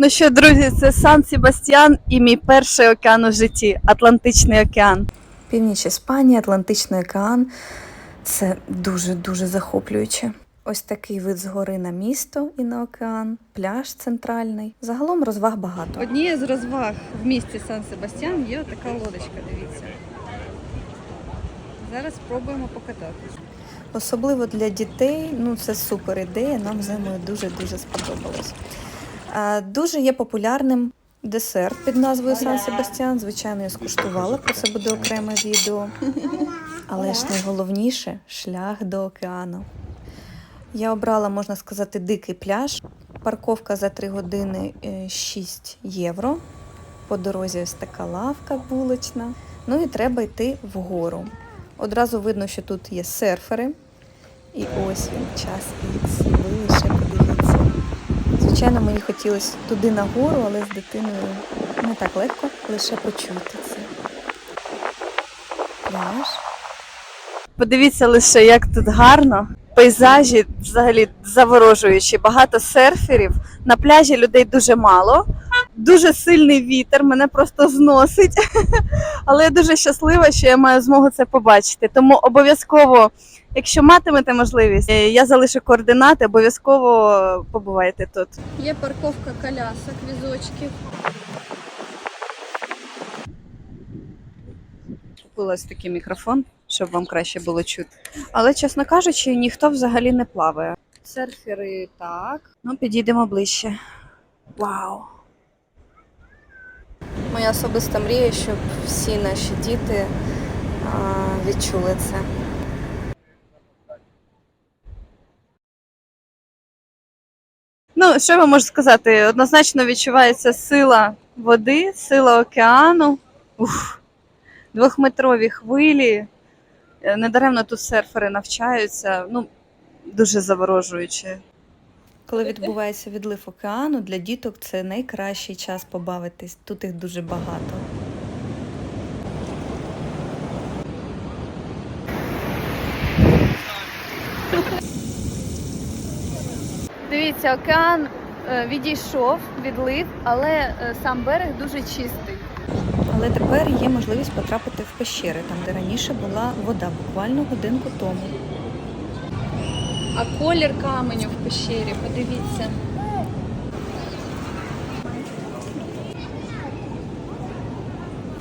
Ну що, друзі, це Сан Себастьян і мій перший океан у житті Атлантичний океан. Північ Іспанії, Атлантичний океан. Це дуже-дуже захоплююче. Ось такий вид згори на місто і на океан, пляж центральний. Загалом розваг багато. Однією з розваг в місті Сан Себастьян є така лодочка, дивіться. Зараз спробуємо покататися. Особливо для дітей, ну це супер ідея. Нам зимою дуже-дуже сподобалось. Дуже є популярним десерт під назвою Сан Себастьян. Звичайно, я скуштувала, про це буде окреме відео. Але ж найголовніше шлях до океану. Я обрала, можна сказати, дикий пляж. Парковка за 3 години е, 6 євро. По дорозі ось така лавка булочна. Ну і треба йти вгору. Одразу видно, що тут є серфери. І ось він, час ікс. Звичайно, мені хотілося туди нагору, але з дитиною не так легко, лише почути це. Пляж. Подивіться лише, як тут гарно. Пейзажі взагалі заворожуючі. Багато серферів. На пляжі людей дуже мало. Дуже сильний вітер, мене просто зносить. Але я дуже щаслива, що я маю змогу це побачити. Тому обов'язково, якщо матимете можливість, е, я залишу координати, обов'язково побувайте тут. Є парковка колясок, візочків. Купила ось такий мікрофон, щоб вам краще було чути. Але, чесно кажучи, ніхто взагалі не плаває. Серфери так. Ну, підійдемо ближче. Вау! Моя особиста мрія, щоб всі наші діти відчули це. Ну, що я можу сказати? Однозначно відчувається сила води, сила океану. Ух, двохметрові хвилі. Е, Недаремно тут серфери навчаються. Ну, дуже заворожуюче. Коли відбувається відлив океану, для діток це найкращий час побавитись. Тут їх дуже багато. Дивіться, океан е, відійшов, відлив, але е, сам берег дуже чистий. Але тепер є можливість потрапити в пещери, там де раніше була вода, буквально годинку тому. А колір каменю в пещері, подивіться.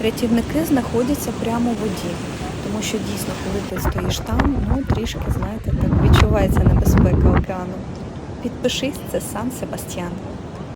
Рятівники знаходяться прямо у воді, тому що дійсно, коли ти стоїш там, ну трішки, знаєте, так відчувається небезпека океану. Підпишись, це Сан Себастьян.